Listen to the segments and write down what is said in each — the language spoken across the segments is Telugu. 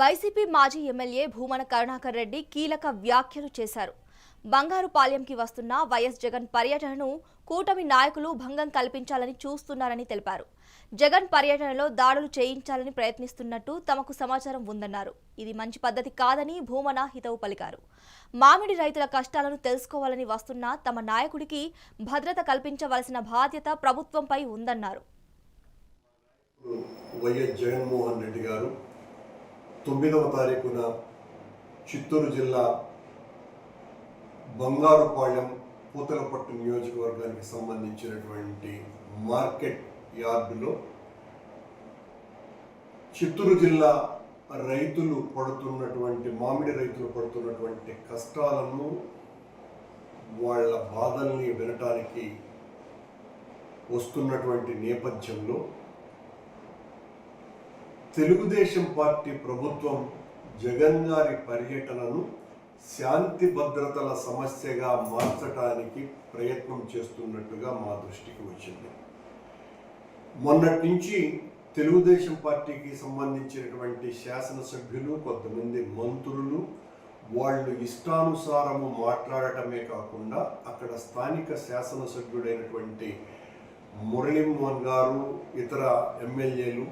వైసీపీ మాజీ ఎమ్మెల్యే భూమన కరుణాకర్ రెడ్డి కీలక వ్యాఖ్యలు చేశారు. బంగారుపాలెంకి వస్తున్న వైఎస్ జగన్ పర్యటనను కూటమి నాయకులు భంగం కల్పించాలని చూస్తున్నారని తెలిపారు. జగన్ పర్యటనలో దాడులు చేయించాలని ప్రయత్నిస్తున్నట్టు తమకు సమాచారం ఉందన్నారు. ఇది మంచి పద్ధతి కాదని భూమన హితవు పలికారు. మామిడి రైతుల కష్టాలను తెలుసుకోవాలని వస్తున్న తమ నాయకుడికి భద్రత కల్పించవలసిన బాధ్యత ప్రభుత్వంపై ఉందన్నారు. వైఎస్ జగన్మోహన్ రెడ్డి గారు తొమ్మిదవ తారీఖున చిత్తూరు జిల్లా బంగారుపాళ్యం పూతలపట్టు నియోజకవర్గానికి సంబంధించినటువంటి మార్కెట్ యార్డులో చిత్తూరు జిల్లా రైతులు పడుతున్నటువంటి మామిడి రైతులు పడుతున్నటువంటి కష్టాలను వాళ్ళ బాధల్ని వినటానికి వస్తున్నటువంటి నేపథ్యంలో తెలుగుదేశం పార్టీ ప్రభుత్వం జగన్ గారి పర్యటనను శాంతి భద్రతల సమస్యగా మార్చడానికి ప్రయత్నం చేస్తున్నట్టుగా మా దృష్టికి వచ్చింది. మొన్నటి నుంచి తెలుగుదేశం పార్టీకి సంబంధించినటువంటి శాసనసభ్యులు కొంతమంది మంత్రులు వాళ్ళు ఇష్టానుసారము మాట్లాడటమే కాకుండా అక్కడ స్థానిక శాసనసభ్యుడైనటువంటి మురళీమోహన్ గారు ఇతర ఎమ్మెల్యేలు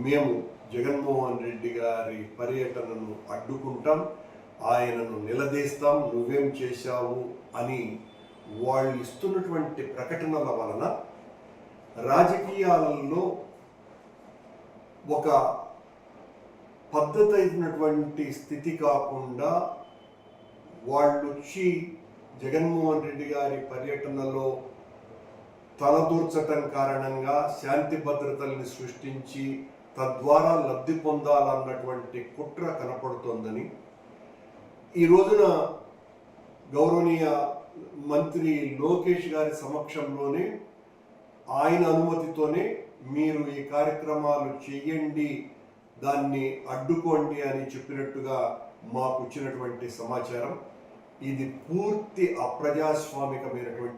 మేము జగన్మోహన్ రెడ్డి గారి పర్యటనను అడ్డుకుంటాం ఆయనను నిలదీస్తాం నువ్వేం చేశావు అని వాళ్ళు ఇస్తున్నటువంటి ప్రకటనల వలన రాజకీయాలలో ఒక పద్ధతి అయినటువంటి స్థితి కాకుండా వాళ్ళు వచ్చి జగన్మోహన్ రెడ్డి గారి పర్యటనలో తలదూర్చటం కారణంగా శాంతి భద్రతల్ని సృష్టించి తద్వారా లబ్ధి పొందాలన్నటువంటి కుట్ర కనపడుతోందని. ఈ రోజున గౌరవనీయ మంత్రి లోకేష్ గారి సమక్షంలోనే ఆయన అనుమతితోనే మీరు ఈ కార్యక్రమాలు చేయండి దాన్ని అడ్డుకోండి అని చెప్పినట్టుగా మాకు ఇచ్చినటువంటి సమాచారం. ఇది పూర్తి అప్రజాస్వామికమైనటువంటి